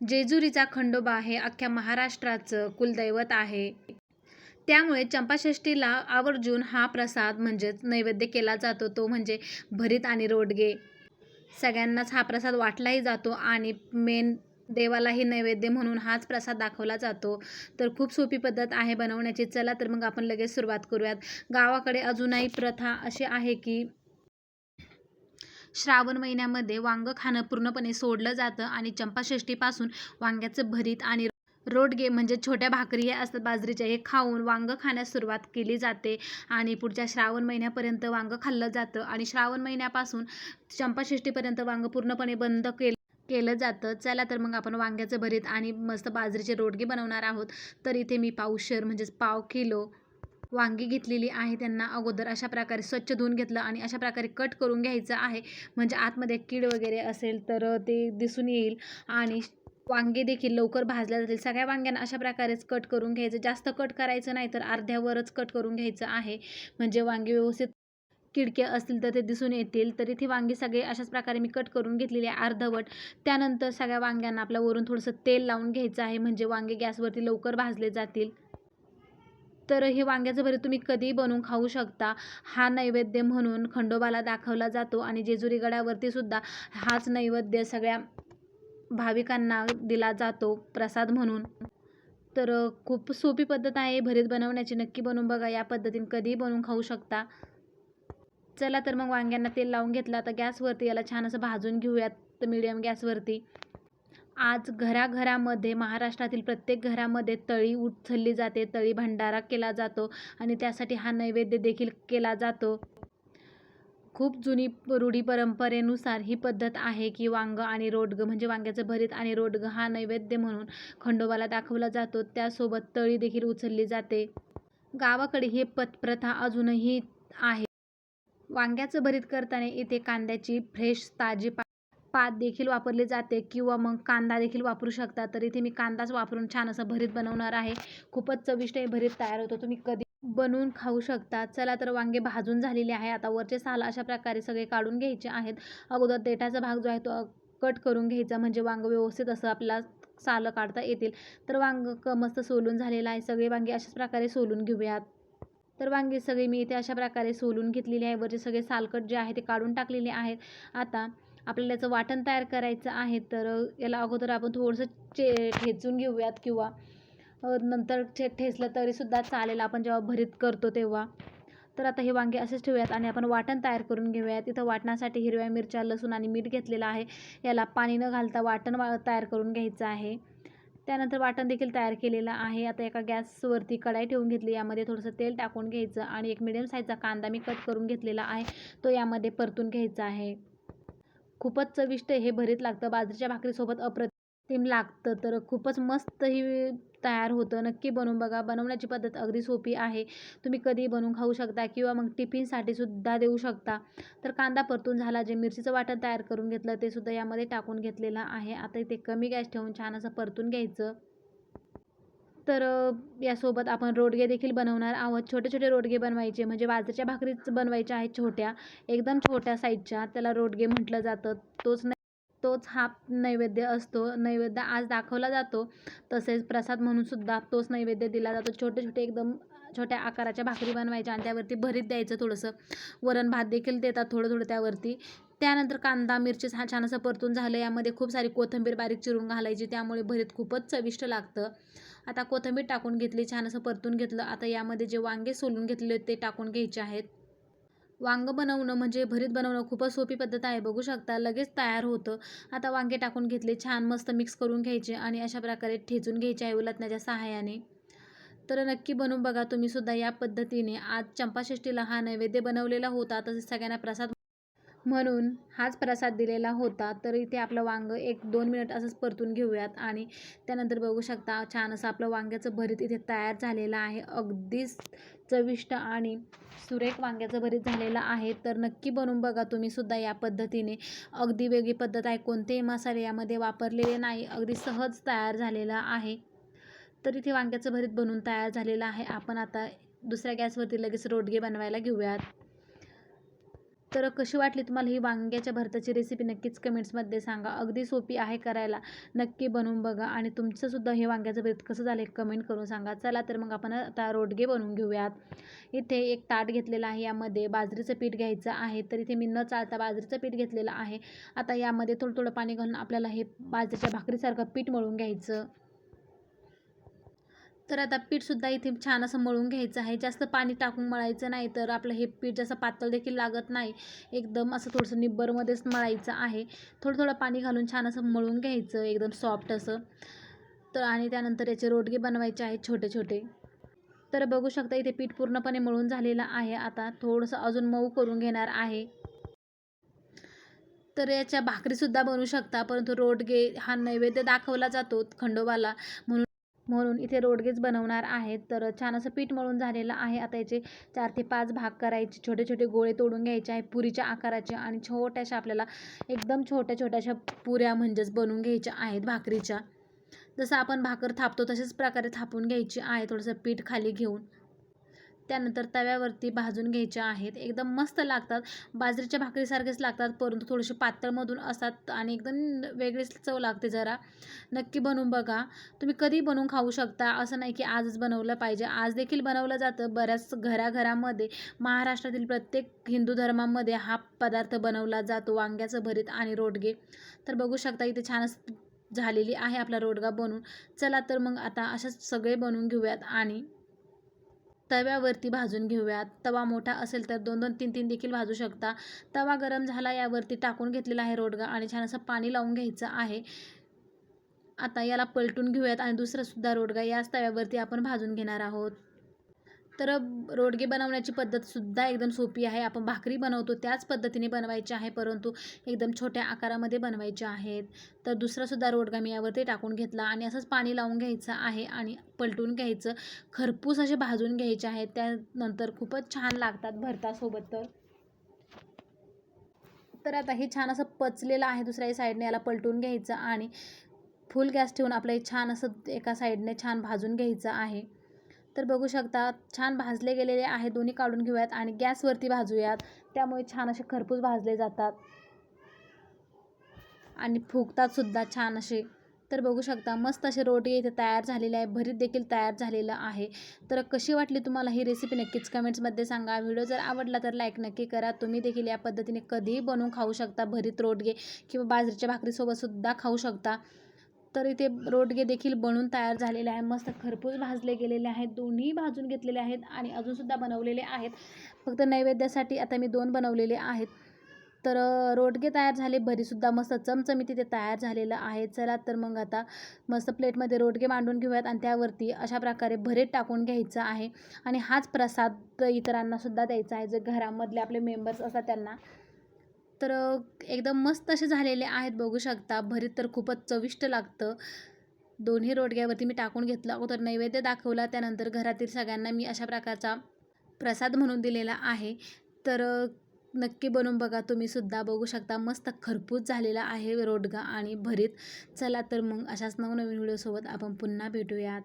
जेजुरीचा खंडोबा हे अख्ख्या महाराष्ट्राचं कुलदैवत आहे. त्यामुळे चंपाषष्ठीला आवर्जून हा प्रसाद म्हणजेच नैवेद्य केला जातो तो म्हणजे भरीत आणि रोडगे. सगळ्यांनाच हा प्रसाद वाटलाही जातो आणि मेन देवालाही नैवेद्य म्हणून हाच प्रसाद दाखवला जातो. तर खूप सोपी पद्धत आहे बनवण्याची. चला तर मग आपण लगेच सुरुवात करूयात. गावाकडे अजूनही प्रथा अशी आहे की श्रावण महिन्यामध्ये वांगं खाणं पूर्णपणे सोडलं जातं आणि चंपाषष्ठीपासून वांग्याचं भरीत आणि रोडगे म्हणजे छोट्या भाकरी हे असतात बाजरीच्या हे खाऊन वांगं खाण्यास सुरुवात केली जाते आणि पुढच्या श्रावण महिन्यापर्यंत वांगं खाल्लं जातं आणि श्रावण महिन्यापासून चंपाषष्ठीपर्यंत वांग पूर्णपणे बंद केलं केलं जातं. चला तर मग आपण वांग्याचं भरीत आणि मस्त बाजरीचे रोडगे बनवणार आहोत. तर इथे मी पावशर म्हणजेच पाव किलो वांगी घेतलेली आहे त्यांना अगोदर अशा प्रकारे स्वच्छ धुवून घेतलं आणि अशा प्रकारे कट करून घ्यायचं आहे. म्हणजे आतमध्ये कीड वगैरे असेल तर ते दिसून येईल. आणि वांगे देखील लवकर भाजल्या जातील. सगळ्या वांग्यांना अशा प्रकारेच कट करून घ्यायचं. जास्त कट करायचं नाही तर अर्ध्यावरच कट करून घ्यायचं आहे. म्हणजे वांगे व्यवस्थित किडके असतील तर ते दिसून येतील. तर इथे वांगी सगळे अशाच प्रकारे मी कट करून घेतलेली आहे अर्धवट. त्यानंतर सगळ्या वांग्यांना आपल्या वरून थोडंसं तेल लावून घ्यायचं आहे. म्हणजे वांगे गॅसवरती लवकर भाजले जातील. तर हे वांग्याचं भरीत तुम्ही कधीही बनवून खाऊ शकता. हा नैवेद्य म्हणून खंडोबाला दाखवला जातो आणि जेजुरी गडावरती सुद्धा हाच नैवेद्य सगळ्या भाविकांना दिला जातो प्रसाद म्हणून. तर खूप सोपी पद्धत आहे भरीत बनवण्याची. नक्की बनवून बघा या पद्धतीने कधीही बनवून खाऊ शकता. चला तर मग वांग्यांना तेल लावून घेतलं. आता गॅसवरती याला छान असं भाजून घेऊयात. तर मीडियम गॅसवरती. आज घराघरामध्ये महाराष्ट्रातील प्रत्येक घरामध्ये तळी उचलली जाते तळी भंडारा केला जातो आणि त्यासाठी हा नैवेद्य देखील केला जातो. खूप जुनी रूढी परंपरेनुसार ही पद्धत आहे की वांगं आणि रोडगं म्हणजे वांग्याचं भरीत आणि रोडगं हा नैवेद्य म्हणून खंडोबाला दाखवला जातो. त्यासोबत तळी देखील उचलली जाते. गावाकडे ही पत प्रथा अजूनही आहे. वांग्याचं भरीत करताना इथे कांद्याची फ्रेश ताजी पा पात देखील वापरली जाते किंवा मग कांदा देखील वापरू शकता. तर इथे मी कांदाच वापरून छान असं भरीत बनवणार आहे. खूपच चविष्ट हे भरीत तयार होतं. तुम्ही कधी बनवून खाऊ शकता. चला तर वांगे भाजून झालेले आहे. आता वरचे साल अशा प्रकारे सगळे काढून घ्यायचे आहेत. अगोदर देठाचा भाग जो आहे तो कट करून घ्यायचा. म्हणजे वांग व्यवस्थित असं आपला सालं काढता येतील. तर वांग क मस्त सोलून झालेलं आहे. सगळे वांगे अशाच प्रकारे सोलून घेऊयात. तर वांगे सगळे मी इथे अशा प्रकारे सोलून घेतलेले आहे. वरचे सगळे सालकट जे आहे ते काढून टाकलेले आहेत. आता आपल्याला याचं वाटण तयार करायचं आहे तर याला अगोदर आपण थोडंसं चे ठेचून घेऊयात किंवा नंतर छे ठेचलं तरीसुद्धा चालेल आपण जेव्हा भरीत करतो तेव्हा. तर आता हे वांगे असेच ठेवूयात आणि आपण वाटण तयार करून घेऊयात. तिथं वाटण्यासाठी हिरव्या मिरच्या लसूण आणि मीठ घेतलेलं आहे. याला पाणी न घालता वाटण वा तयार करून घ्यायचं आहे. त्यानंतर वाटण देखील तयार केलेलं आहे. आता एका गॅसवरती कढाई ठेवून घेतली. यामध्ये थोडंसं तेल टाकून घ्यायचं आणि एक मिडियम साईजचा कांदा मी कट करून घेतलेला आहे. तो यामध्ये परतून घ्यायचा आहे. खूपच चविष्ट हे भरीत लागतं. बाजरीच्या भाकरीसोबत अप्रतिम लागतं. तर खूपच मस्त ही तयार होतं. नक्की बनवून बघा. बनवण्याची पद्धत अगदी सोपी आहे. तुम्ही कधी बनवून खाऊ शकता किंवा मग टिफिनसाठी सुद्धा देऊ शकता. तर कांदा परतून झाला. जे मिरचीचं वाटण तयार करून घेतलं ते सुद्धा यामध्ये टाकून घेतलेलं आहे. आता इथे कमी गॅस ठेवून छान असं परतून घ्यायचं. तर यासोबत आपण रोडगे देखील बनवणार आहोत. छोटे छोटे रोडगे बनवायचे म्हणजे बाजरीच्या भाकरीच बनवायच्या आहेत छोट्या. एकदम छोट्या साईजच्या. त्याला रोडगे म्हटलं जातं. तोच नै तोच हा नैवेद्य असतो. नैवेद्य आज दाखवला जातो. तसेच प्रसाद म्हणून सुद्धा तोच नैवेद्य दिला जातो. छोटे छोटे एकदम छोट्या आकाराच्या भाकरी बनवायच्या आणि त्यावरती भरीत द्यायचं थोडंसं. वरण भात देखील देतात थोडं थोडं त्यावरती. त्यानंतर कांदा मिरची हा छान असं परतून झालं. यामध्ये खूप सारी कोथिंबीर बारीक चिरून घालायची. त्यामुळे भरीत खूपच चविष्ट लागतं. आता कोथिंबीर टाकून घेतली छान असं परतून घेतलं. आता यामध्ये जे वांगे सोलून घेतले ते टाकून घ्यायचे आहेत. वांग बनवणं म्हणजे भरीत बनवणं खूपच सोपी पद्धत आहे. बघू शकता लगेच तयार होतं. आता वांगे टाकून घेतले छान मस्त मिक्स करून घ्यायचे आणि अशा प्रकारे ठेचून घ्यायचे आहे उलटण्याच्या सहाय्याने. तर नक्की बनवून बघा तुम्ही सुद्धा या पद्धतीने. आज चंपाषष्ठीला हा नैवेद्य बनवलेला होता. तसेच सगळ्यांना प्रसाद म्हणून हाच प्रसाद दिलेला होता. तर इथे आपलं वांगं एक दोन मिनिट असंच परतून घेऊयात आणि त्यानंतर बघू शकता छान असं आपलं वांग्याचं भरीत इथे तयार झालेलं आहे. अगदीच चविष्ट आणि सुरेख वांग्याचं भरीत झालेलं आहे. तर नक्की बनवून बघा तुम्ही सुद्धा या पद्धतीने. अगदी वेगळी पद्धत आहे. कोणतेही मसाले यामध्ये वापरलेले नाही. अगदी सहज तयार झालेलं आहे. तर इथे वांग्याचं भरीत बनवून तयार झालेलं आहे. आपण आता दुसऱ्या गॅसवरती लगेच रोडगे बनवायला घेऊयात. तर कशी वाटली तुम्हाला ही वांग्याच्या भरताची रेसिपी नक्कीच कमेंट्समध्ये सांगा. अगदी सोपी आहे करायला. नक्की बनवून बघा. आणि तुमचंसुद्धा हे वांग्याचं भरीत कसं झालं हे कमेंट करून सांगा. चला तर मग आपण आता रोडगे बनवून घेऊयात. इथे एक ताट घेतलेलं आहे यामध्ये. बाजरीचं पीठ घ्यायचं आहे. तर इथे मी न चालता बाजरीचं पीठ घेतलेलं आहे. आता यामध्ये थोडं थोडं पाणी घालून आपल्याला हे बाजरीच्या भाकरीसारखं पीठ मळून घ्यायचं. तर आता पीठसुद्धा इथे छान असं मळून घ्यायचं आहे. जास्त पाणी टाकून मळायचं नाही तर आपलं हे पीठ जास्त पातळ देखील लागत नाही एकदम असं थोडंसं निब्बरमध्येच मळायचं आहे. थोडं थोडं पाणी घालून छान असं मळून घ्यायचं एकदम सॉफ्ट असं. तर आणि त्यानंतर याचे रोडगे बनवायचे आहेत छोटे छोटे. तर बघू शकता इथे पीठ पूर्णपणे मळून झालेलं आहे. आता थोडंसं अजून मऊ करून घेणार आहे. तर याच्या भाकरीसुद्धा बनवू शकता परंतु रोडगे हा नैवेद्य दाखवला जातो खंडोबाला म्हणून. म्हणून इथे रोडगेज बनवणार आहेत. तर छान असं पीठ मळून झालेलं आहे. आता याचे चार ते पाच भाग करायचे. छोटे छोटे गोळे तोडून घ्यायचे आहे. पुरीच्या आकाराचे आणि छोट्याशा आपल्याला एकदम छोट्या छोट्याशा पुऱ्या म्हणजेच बनवून घ्यायच्या आहेत भाकरीच्या. जसं आपण भाकर थापतो तशाच प्रकारे थापून घ्यायची आहे. थोडंसं पीठ खाली घेऊन. त्यानंतर तव्यावरती भाजून घ्यायच्या आहेत. एकदम मस्त लागतात. बाजरीच्या भाकरीसारखेच लागतात परंतु थोडेसे पातळमधून असतात आणि एकदम वेगळीच चव लागते जरा. नक्की बनवून बघा. तुम्ही कधी बनवून खाऊ शकता असं नाही की आजच बनवलं पाहिजे. आज देखील बनवलं जातं. बऱ्याच घराघरामध्ये महाराष्ट्रातील प्रत्येक हिंदू धर्मामध्ये हा पदार्थ बनवला जातो. वांग्याचं भरीत आणि रोडगे. तर बघू शकता इथे छान झालेली आहे आपला रोडगा बनवून चला तर मग आता अशाच सगळे बनवून घेऊयात आणि तव्यावरती भाजून घेऊयात. तवा मोठा असेल तर दोन दोन तीन तीन देखील भाजू शकता. तवा गरम झाला यावरती टाकून घेतलेला आहे रोडगा आणि छान असं पाणी लावून घ्यायचं आहे. आता याला पलटून घेऊयात आणि दुसरासुद्धा रोडगा याच तव्यावरती आपण भाजून घेणार आहोत. तर रोडगे बनवण्याची पद्धतसुद्धा एकदम सोपी आहे. आपण भाकरी बनवतो त्याच पद्धतीने बनवायची आहे परंतु एकदम छोट्या आकारामध्ये बनवायचे आहेत. तर दुसरासुद्धा रोडगा मी यावरती टाकून घेतला आणि असंच पाणी लावून घ्यायचं आहे आणि पलटून घ्यायचं. खरपूस असे भाजून घ्यायचे आहेत. त्यानंतर खूपच छान लागतात भरतासोबत तर. तर आता हे छान असं पचलेलं आहे दुसऱ्याही साईडने याला पलटून घ्यायचं आणि फुल गॅस ठेवून आपलं हे छान असं एका साईडने छान भाजून घ्यायचं आहे. तर बघू शकता छान भाजले गेलेले आहे दोन्ही काढून घेऊयात आणि गॅसवरती भाजूयात. त्यामुळे छान असे खरपूस भाजले जातात. आणि फुगतात सुद्धा छान असे. तर बघू शकता मस्त असे रोटी इथे तयार झालेले आहे. भरीत देखील तयार झालेलं आहे. तर कशी वाटली तुम्हाला ही रेसिपी नक्कीच कमेंट्समध्ये सांगा. व्हिडिओ जर आवडला तर लाईक नक्की करा. तुम्ही देखील या पद्धतीने कधीही बनवून खाऊ शकता. भरीत रोटगे किंवा बाजरीच्या भाकरीसोबतसुद्धा खाऊ शकता. तर इथे रोडगे देखील बनून तयार झालेले आहे मस्त खरपूस भाजले गेलेले आहेत. दोन्ही भाजून घेतलेले आहेत आणि अजूनसुद्धा बनवलेले आहेत. फक्त नैवेद्यासाठी आता मी दोन बनवलेले आहेत. तर रोडगे तयार झाले. भरीसुद्धा मस्त चमचमी तिथे तयार झालेलं आहे. चला तर मग आता मस्त प्लेटमध्ये रोडगे मांडून घेऊयात आणि त्यावरती अशा प्रकारे भरीत टाकून घ्यायचं आहे. आणि हाच प्रसाद इतरांनासुद्धा द्यायचा आहे. जे घरामधले आपले मेंबर्स असतात त्यांना. तर एकदम मस्त असे झालेले आहेत बघू शकता. भरीत तर खूपच चविष्ट लागतं. दोन्ही रोडग्यावरती मी टाकून घेतलं अगोदर नैवेद्य दाखवला त्यानंतर घरातील सगळ्यांना मी अशा प्रकारचा प्रसाद म्हणून दिलेला आहे. तर नक्की बनवून बघा तुम्हीसुद्धा बघू शकता मस्त खरपूस झालेला आहे रोडगा आणि भरीत. चला तर मग अशाच नवनवीन व्हिडिओसोबत आपण पुन्हा भेटूयात.